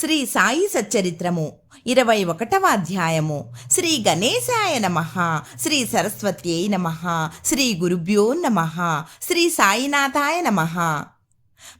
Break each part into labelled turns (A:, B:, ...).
A: శ్రీ సాయి సచ్చరిత్రము ఇరవై ఒకటవ అధ్యాయము. శ్రీ గణేశాయ నమ శ్రీ సరస్వత్యై నమ శ్రీ గురుభ్యో నమ శ్రీ సాయినాథాయ నమ.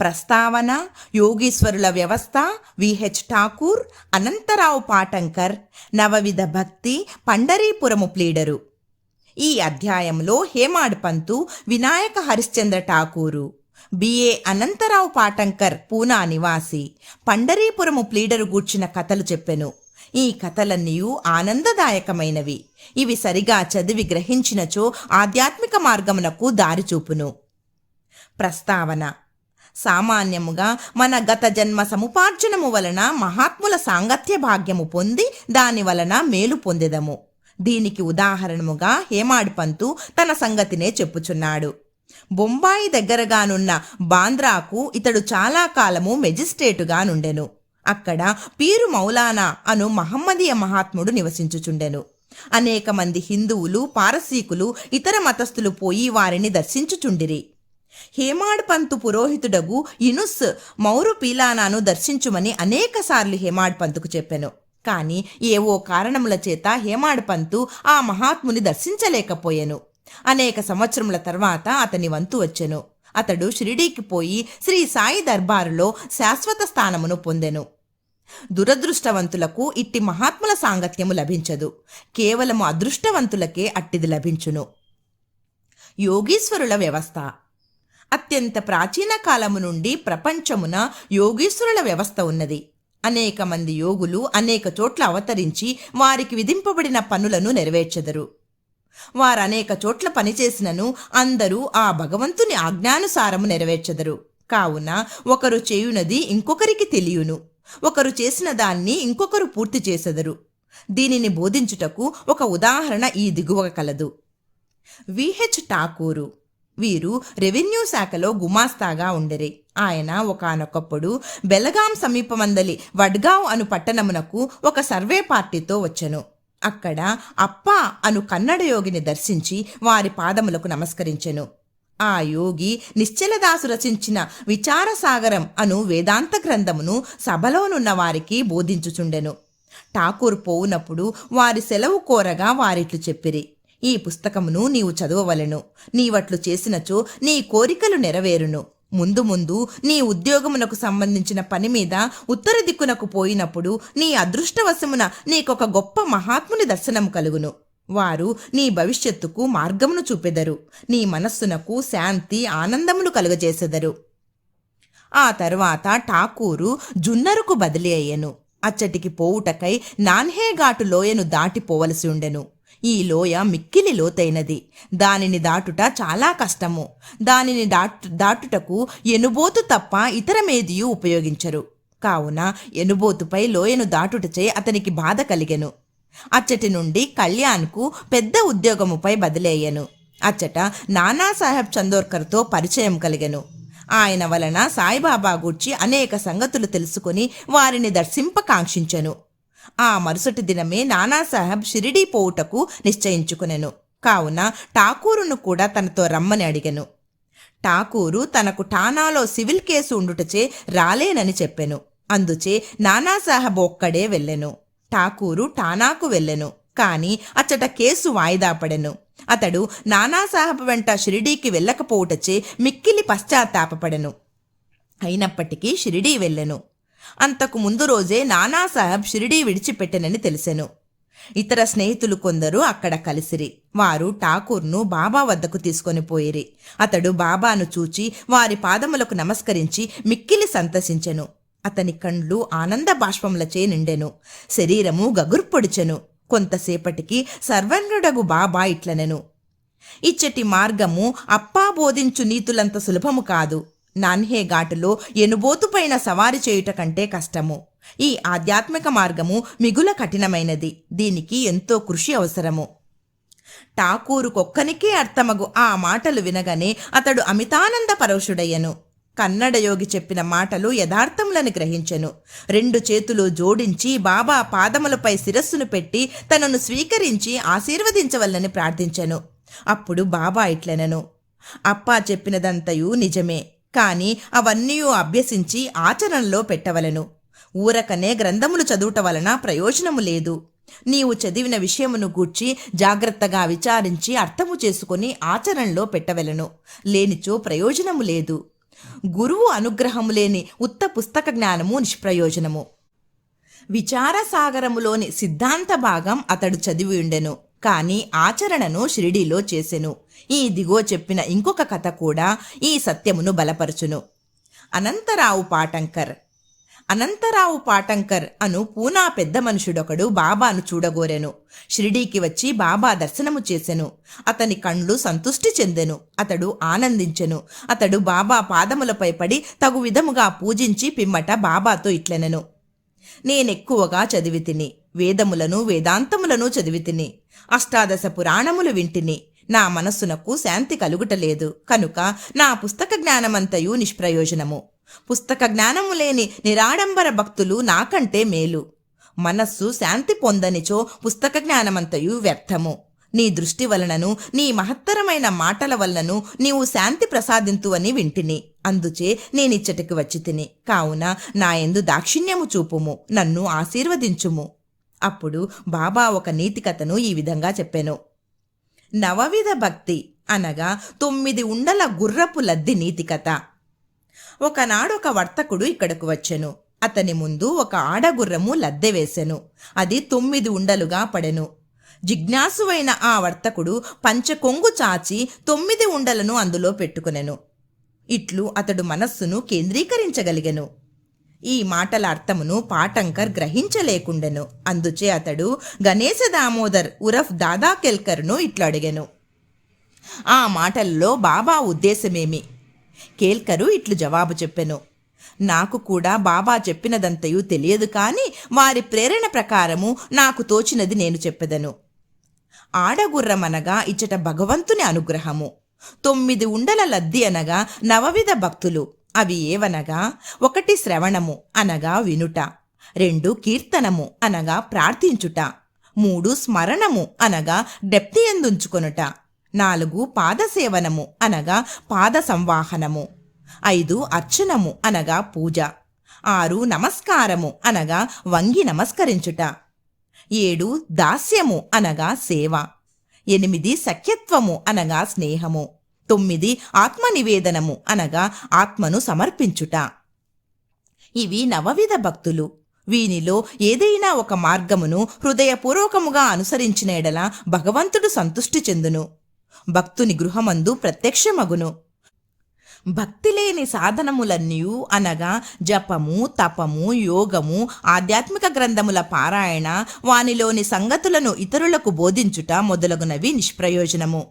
A: ప్రస్తావన యోగీశ్వరుల వ్యవస్థ విహెచ్ ఠాకూర్ అనంతరావు పాటంకర్ నవవిధ భక్తి పండరీపురము ప్లీడరు. ఈ అధ్యాయంలో హేమాడ్ పంతు వినాయక హరిశ్చంద్ర ఠాకూరు. బిఏ అనంతరావు పాటంకర్ పూనా నివాసి. పండరీపురము ప్లీడరు గూర్చిన కథలు చెప్పెను. ఈ కథలన్నీ ఆనందదాయకమైనవి. ఇవి సరిగా చదివి గ్రహించినచో ఆధ్యాత్మిక మార్గమునకు దారి చూపును. ప్రస్తావన. సామాన్యముగా మన గత జన్మ సముపార్జనము వలన మహాత్ముల సాంగత్య భాగ్యము పొంది దాని వలన మేలు పొందెదము. దీనికి ఉదాహరణముగా హేమాడ్ పంతు తన సంగతినే చెప్పుచున్నాడు. బొంబాయి దగ్గరగానున్న బాంద్రాకు ఇతడు చాలా కాలము మెజిస్ట్రేటుగా నుండెను. అక్కడ పీరు మౌలానా అను మహమ్మదీయ మహాత్ముడు నివసించుచుండెను. అనేక మంది హిందువులు పారసీకులు ఇతర మతస్థులు పోయి వారిని దర్శించుచుండిరి. హేమాడ్ పంతు పురోహితుడగు ఇనుస్ మౌరు పీలానాను దర్శించుమని అనేకసార్లు హేమాడ్ పంతుకు చెప్పెను. కానీ ఏవో కారణముల చేత హేమాడ్ పంతు ఆ మహాత్ముని దర్శించలేకపోయెను. అనేక సంవత్సరముల తర్వాత అతని వంతు వచ్చెను. అతడు షిరిడీకి పోయి శ్రీ సాయి దర్బారులో శాశ్వత స్థానమును పొందెను. దురదృష్టవంతులకు ఇట్టి మహాత్ముల సాంగత్యము లభించదు. కేవలము అదృష్టవంతులకే అట్టిది లభించును. యోగీశ్వరుల వ్యవస్థ. అత్యంత ప్రాచీన కాలము నుండి ప్రపంచమున యోగీశ్వరుల వ్యవస్థ ఉన్నది. అనేక మంది యోగులు అనేక చోట్ల అవతరించి వారికి విధింపబడిన పనులను నెరవేర్చెదరు. వారు అనేక చోట్ల పనిచేసినను అందరూ ఆ భగవంతుని ఆజ్ఞానుసారము నెరవేర్చెదరు. కావున ఒకరు చేయునది ఇంకొకరికి తెలియను. ఒకరు చేసిన దాన్ని ఇంకొకరు పూర్తి చేసెదరు. దీనిని బోధించుటకు ఒక ఉదాహరణ ఈ దిగువ కలదు. V H Thakur. వీరు రెవెన్యూ శాఖలో గుమాస్తాగా ఉండెరి. ఆయన ఒకానొకప్పుడు బెలగాం సమీపమందలి వడ్గావ్ అను పట్టణమునకు ఒక సర్వే పార్టీతో వచ్చెను. అక్కడ అప్ప అను కన్నడ యోగిని దర్శించి వారి పాదములకు నమస్కరించెను. ఆ యోగి నిశ్చలదాసు రచించిన విచారసాగరం అను వేదాంత గ్రంథమును సభలోనున్న వారికి బోధించుచుండెను. ఠాకూర్ పోవునప్పుడు వారి సెలవు కోరగా వారిట్లు చెప్పిరి. ఈ పుస్తకమును నీవు చదవవలెను. నీవట్లు చేసినచో నీ కోరికలు నెరవేరును. ముందు ముందు నీ ఉద్యోగమునకు సంబంధించిన పని మీద ఉత్తర దిక్కునకు పోయినప్పుడు నీ అదృష్టవశమున నీకొక గొప్ప మహాత్ముని దర్శనం కలుగును. వారు నీ భవిష్యత్తుకు మార్గమును చూపెదరు. నీ మనస్సునకు శాంతి ఆనందమును కలుగజేసెదరు. ఆ తర్వాత ఠాకూరు జున్నరుకు బదిలీ అయ్యెను. అచ్చటికి పోవుటకై నాన్హేఘాటు లోయను దాటిపోవలసి ఉండెను. ఈ లోయ మిక్కిలి లోతైనది. దానిని దాటుట చాలా కష్టము. దానిని దాటు దాటుటకు ఎనుబోతు తప్ప ఇతరమేదియు ఉపయోగించరు. కావున ఎనుబోతుపై లోయను దాటుటచే అతనికి బాధ కలిగెను. అచ్చటి నుండి కళ్యాణ్కు పెద్ద ఉద్యోగముపై బదిలేయను. అచ్చట నానాసాహెబ్ చందోర్కర్తో పరిచయం కలిగెను. ఆయన వలన సాయిబాబా గూర్చి అనేక సంగతులు తెలుసుకుని వారిని దర్శింపకాంక్షించెను. ఆ మరుసటి దినమే నానాసాహెబ్ షిరిడీ పోవుటకు నిశ్చయించుకునెను. కావున ఠాకూరును కూడా తనతో రమ్మని అడిగెను. ఠాకూరు తనకు ఠానాలో సివిల్ కేసు ఉండుటచే రాలేనని చెప్పెను. అందుచే నానాసాహెబ్ ఒక్కడే వెళ్ళెను. ఠాకూరు ఠానాకు వెళ్ళెను. కాని అచ్చట కేసు వాయిదా పడెను. అతడు నానాసాహెబ్ వెంట షిరిడీకి వెళ్ళకపోవుటచే మిక్కిలి పశ్చాత్తాపపడెను అయినప్పటికీ షిరిడీ వెళ్ళెను. అంతకు ముందు రోజే నానాసాహెబ్ షిరిడీ విడిచిపెట్టెనని తెలిసెను. ఇతర స్నేహితులు కొందరు అక్కడ కలిసిరి. వారు ఠాకూర్ను బాబా వద్దకు తీసుకొని పోయిరి. అతడు బాబాను చూచి వారి పాదములకు నమస్కరించి మిక్కిలి సంతసించెను. అతని కండ్లు ఆనంద బాష్పములచే నిండెను. శరీరము గగుర్పొడిచెను. కొంతసేపటికి సర్వజ్ఞుడగు బాబా ఇట్లనెను. ఇచ్చటి మార్గము అప్పా బోధించు నీతులంత సులభము కాదు. నాన్హే ఘాటులో ఎనుబోతుపైన సవారి చేయుట కంటే కష్టము. ఈ ఆధ్యాత్మిక మార్గము మిగుల కఠినమైనది. దీనికి ఎంతో కృషి అవసరము. ఠాకూరుకొక్కనికే అర్థమగు ఆ మాటలు వినగానే అతడు అమితానంద పరవశుడయ్యను కన్నడ యోగి చెప్పిన మాటలు యథార్థములను గ్రహించెను. రెండు చేతులు జోడించి బాబా పాదములపై శిరస్సును పెట్టి తనను స్వీకరించి ఆశీర్వదించవల్లని ప్రార్థించెను. అప్పుడు బాబా ఇట్లనెను. అప్పా చెప్పినదంతయు నిజమే. కాని అవన్నీ అభ్యసించి ఆచరణలో పెట్టవలెను. ఊరకనే గ్రంథములు చదువుట వలన ప్రయోజనము లేదు. నీవు చదివిన విషయమును గూర్చి జాగ్రత్తగా విచారించి అర్థము చేసుకొని ఆచరణలో పెట్టవలను. లేనిచో ప్రయోజనము లేదు. గురువు అనుగ్రహము లేని ఉత్త పుస్తక జ్ఞానము నిష్ప్రయోజనము. విచారసాగరములోని సిద్ధాంత భాగం అతడు చదివి ఉండెను. కానీ ఆచరణను షిరిడీలో చేసెను. ఈ దిగో చెప్పిన ఇంకొక కథ కూడా ఈ సత్యమును బలపరచును. అనంతరావు పాటంకర్. అనంతరావు పాటంకర్ అను పూనా పెద్ద మనుషుడొకడు బాబాను చూడగోరెను. షిరిడీకి వచ్చి బాబా దర్శనము చేసెను. అతని కండ్లు సంతుష్టి చెందెను. అతడు ఆనందించెను. అతడు బాబా పాదములపై పడి తగు విధముగా పూజించి పిమ్మట బాబాతో ఇట్లెనెను. నేనెక్కువగా చదివి తిని వేదములను వేదాంతములను చదివి తిని అష్టాదశ పురాణములు వింటిని. నా మనస్సునకు శాంతి కలుగుటలేదు. కనుక నా పుస్తక జ్ఞానమంతయు నిష్ప్రయోజనము. పుస్తక జ్ఞానము లేని నిరాడంబర భక్తులు నాకంటే మేలు. మనస్సు శాంతి పొందనిచో పుస్తక జ్ఞానమంతయు వ్యర్థము. నీ దృష్టి వలనను నీ మహత్తరమైన మాటల వలనను నీవు శాంతి ప్రసాదింతువని వింటిని. అందుచే నేనిచ్చటికి వచ్చి తిని కావున నా ఎందు దాక్షిణ్యము చూపుము. నన్ను ఆశీర్వదించుము. అప్పుడు బాబా ఒక నీతి కథను ఈ విధంగా చెప్పాను. నవవిధ భక్తి అనగా తొమ్మిది ఉండల గుర్రపు లద్ది నీతి కథ ఒకనాడు ఒక వర్తకుడు ఇక్కడకు వచ్చెను. అతని ముందు ఒక ఆడగుర్రము లద్దె వేసెను. అది తొమ్మిది ఉండలుగా పడెను. జిజ్ఞాసువైన ఆ వర్తకుడు పంచకొంగు చాచి తొమ్మిది ఉండలను అందులో పెట్టుకునెను. ఇట్లు అతడు మనస్సును కేంద్రీకరించగలిగెను. ఈ మాటల అర్థమును పాటంకర్ గ్రహించలేకుండెను. అందుచే అతడు గణేశ దామోదర్ ఉరఫ్ దాదా కెల్కర్ను ఇట్లు అడిగాను. ఆ మాటల్లో బాబా ఉద్దేశమేమి? కేల్కరు ఇట్లు జవాబు చెప్పెను. నాకు కూడా బాబా చెప్పినదంతయు తెలియదు కాని వారి ప్రేరణ ప్రకారము నాకు తోచినది నేను చెప్పెదను. ఆడగుర్రమనగా ఇచ్చట భగవంతుని అనుగ్రహము. తొమ్మిది ఉండల లద్ది అనగా నవవిధ భక్తులు. అవి ఏవనగా? ఒకటి శ్రవణము అనగా వినుట రెండు కీర్తనము అనగా ప్రార్థించుట మూడు స్మరణము అనగా డెప్తి ఎందుంచుకొనుట నాలుగు పాదసేవనము అనగా పాద సంవాహనము ఐదు అర్చనము అనగా పూజ ఆరు నమస్కారము అనగా వంగి నమస్కరించుట ఏడు దాస్యము అనగా సేవ ఎనిమిది సఖ్యత్వము అనగా స్నేహము. తొమ్మిది ఆత్మనివేదనము అనగా ఆత్మను సమర్పించుట. ఇవి నవవిధ భక్తులు. వీనిలో ఏదైనా ఒక మార్గమును హృదయపూర్వకముగా అనుసరించిన ఎడల భగవంతుడు సంతుష్టి చెందును. భక్తుని గృహమందు ప్రత్యక్షమగును. భక్తి లేని సాధనములన్నీయు అనగా జపము తపము యోగము ఆధ్యాత్మిక గ్రంథముల పారాయణ వానిలోని సంగతులను ఇతరులకు బోధించుట మొదలగునవి నిష్ప్రయోజనము.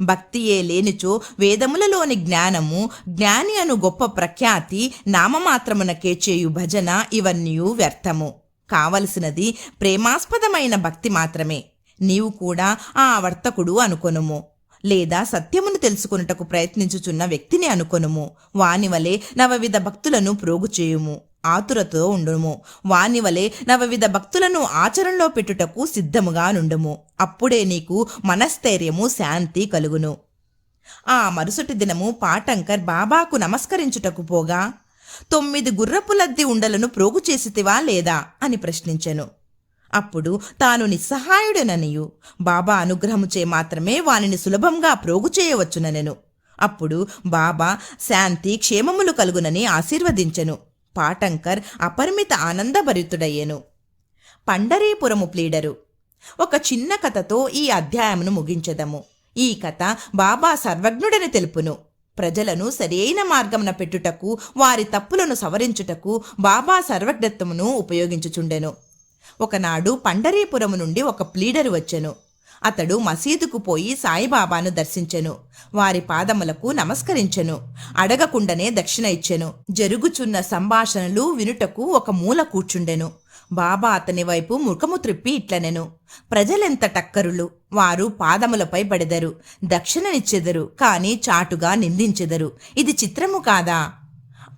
A: భక్తియే లేనిచో వేదములలోని జ్ఞానము జ్ఞాని అను గొప్ప ప్రఖ్యాతి నామమాత్రమునకే చేయు భజన ఇవన్నీ వ్యర్థము. కావలసినది ప్రేమాస్పదమైన భక్తి మాత్రమే. నీవు కూడా ఆ వర్తకుడు అనుకొనుము. లేదా సత్యమును తెలుసుకొనుటకు ప్రయత్నించుచున్న వ్యక్తిని అనుకొనుము. వానివలే నవవిధ భక్తులను ప్రోగు చేయుము. ఆతురతో ఉండుము. వానివలే నవవిధ భక్తులను ఆచరణలో పెట్టుటకు సిద్ధముగా నుండుము. అప్పుడే నీకు మనస్థైర్యము శాంతి కలుగును. ఆ మరుసటి దినము పాటంకర్ బాబాకు నమస్కరించుటకు పోగా తొమ్మిది గుర్రపులద్ది ఉండలను ప్రోగు చేసితివా లేదా అని ప్రశ్నించెను. అప్పుడు తాను నిస్సహాయుడననియు. బాబా అనుగ్రహముచే మాత్రమే వానిని సులభంగా ప్రోగు చేయవచ్చుననెను. అప్పుడు బాబా శాంతి క్షేమములు కలుగునని ఆశీర్వదించెను. పాటంకర్ అపరిమిత ఆనందభరితుడయ్యేను. పండరీపురము ప్లీడరు. ఒక చిన్న కథతో ఈ అధ్యాయమును ముగించదము. ఈ కథ బాబా సర్వజ్ఞుడని తెలుపును. ప్రజలను సరైన మార్గమున పెట్టుటకు వారి తప్పులను సవరించుటకు బాబా సర్వజ్ఞత్వమును ఉపయోగించుచుండెను. ఒకనాడు పండరీపురము నుండి ఒక ప్లీడరు వచ్చెను. అతడు మసీదుకు పోయి సాయిబాబాను దర్శించెను. వారి పాదములకు నమస్కరించెను. అడగకుండానే దక్షిణ ఇచ్చెను. జరుగుచున్న సంభాషణలు వినుటకు ఒక మూల కూర్చుండెను. బాబా అతని వైపు ముఖము త్రిప్పి ఇట్లనెను. ప్రజలెంత టక్కరులు? వారు పాదములపై పడెదరు. దక్షిణనిచ్చెదరు. కాని చాటుగా నిందించెదరు. ఇది చిత్రము కాదా?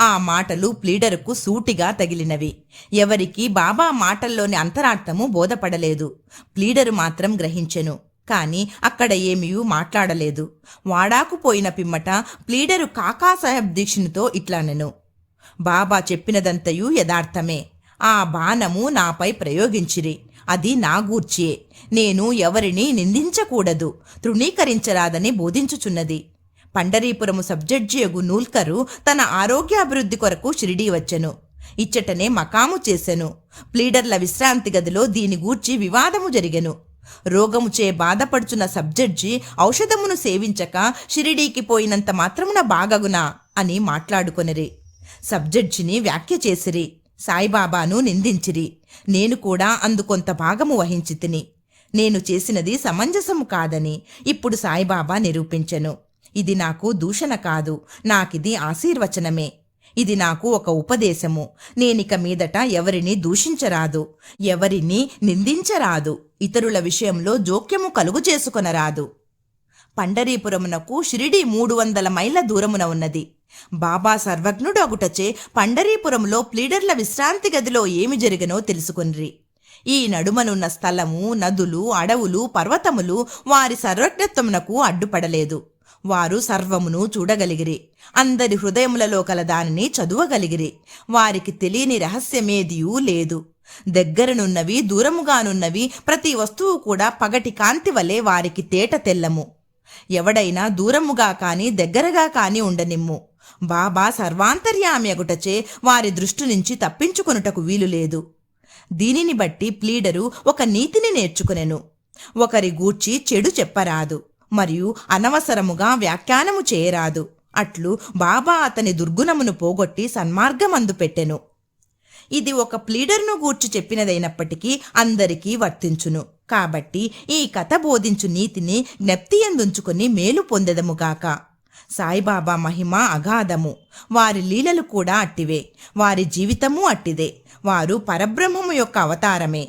A: ఆ మాటలు ప్లీడరుకు సూటిగా తగిలినవి. ఎవరికి బాబా మాటల్లోని అంతరార్థము బోధపడలేదు. ప్లీడరు మాత్రం గ్రహించెను. కాని అక్కడ ఏమీ మాట్లాడలేదు. వాడాకు పోయిన పిమ్మట ప్లీడరు కాకాసాహెబ్ దీక్షునితో ఇట్లానెను బాబా చెప్పినదంతయు యథార్థమే. ఆ బాణము నాపై ప్రయోగించిరి. అది నా నేను ఎవరిని నిందించకూడదు. తృణీకరించరాదని బోధించుచున్నది. పండరీపురము సబ్జడ్జియగు నూల్కరు తన ఆరోగ్యాభివృద్ధి కొరకు షిరిడీ వచ్చెను. ఇచ్చటనే మకాము చేసెను. ప్లీడర్ల విశ్రాంతి గదిలో దీని గూర్చి వివాదము జరిగెను. రోగముచే బాధపడుచున్న సబ్జడ్జి ఔషధమును సేవించక షిరిడీకి పోయినంత మాత్రమున బాగగునా అని మాట్లాడుకొనిరి. సబ్జడ్జిని వ్యాఖ్య చేసిరి. సాయిబాబాను నిందించిరి. నేను కూడా అందుకొంత భాగము వహించి తిని. నేను చేసినది సమంజసము కాదని ఇప్పుడు సాయిబాబా నిరూపించెను. ఇది నాకు దూషణ కాదు నాకిది ఆశీర్వచనమే. ఇది నాకు ఒక ఉపదేశము. నేనిక మీదట ఎవరిని దూషించరాదు ఎవరిని నిందించరాదు ఇతరుల విషయంలో జోక్యము కలుగు చేసుకొనరాదు. పండరీపురమునకు షిరిడి మూడు వందల మైళ్ళ దూరమున ఉన్నది. బాబా సర్వజ్ఞుడు అగుటచే పండరీపురంలో ప్లీడర్ల విశ్రాంతి గదిలో ఏమి జరిగినో తెలుసుకుని ఈ నడుమనున్న స్థలము నదులు అడవులు పర్వతములు వారి సర్వజ్ఞత్వమునకు అడ్డుపడలేదు. వారు సర్వమును చూడగలిగిరి. అందరి హృదయములలో కల దానిని చదువగలిగిరి. వారికి తెలియని రహస్యమేదియూ లేదు. దగ్గరనున్నవి దూరముగానున్నవి ప్రతి వస్తువు కూడా పగటి కాంతి వలె వారికి తేట తెల్లము. ఎవడైనా దూరముగా కాని దగ్గరగా కాని ఉండనిమ్ము. బాబా సర్వాంతర్యామి అగుటచే వారి దృష్టి నుంచి తప్పించుకొనుటకు వీలు లేదు. దీనిని బట్టి ప్లీడరు ఒక నీతిని నేర్చుకునెను. ఒకరి గూర్చి చెడు చెప్పరాదు. మరియు అనవసరముగా వ్యాఖ్యానము చేయరాదు. అట్లు బాబా అతని దుర్గుణమును పోగొట్టి సన్మార్గమందు పెట్టెను. ఇది ఒక ప్లీడర్ను గూర్చి చెప్పినదైనప్పటికీ అందరికీ వర్తించును. కాబట్టి ఈ కథ బోధించు నీతిని జ్ఞప్తియందుంచుకుని మేలు పొందెదముగాక సాయిబాబా మహిమ అగాధము. వారి లీలలు కూడా అట్టివే. వారి జీవితము అట్టిదే. వారు పరబ్రహ్మము యొక్క అవతారమే.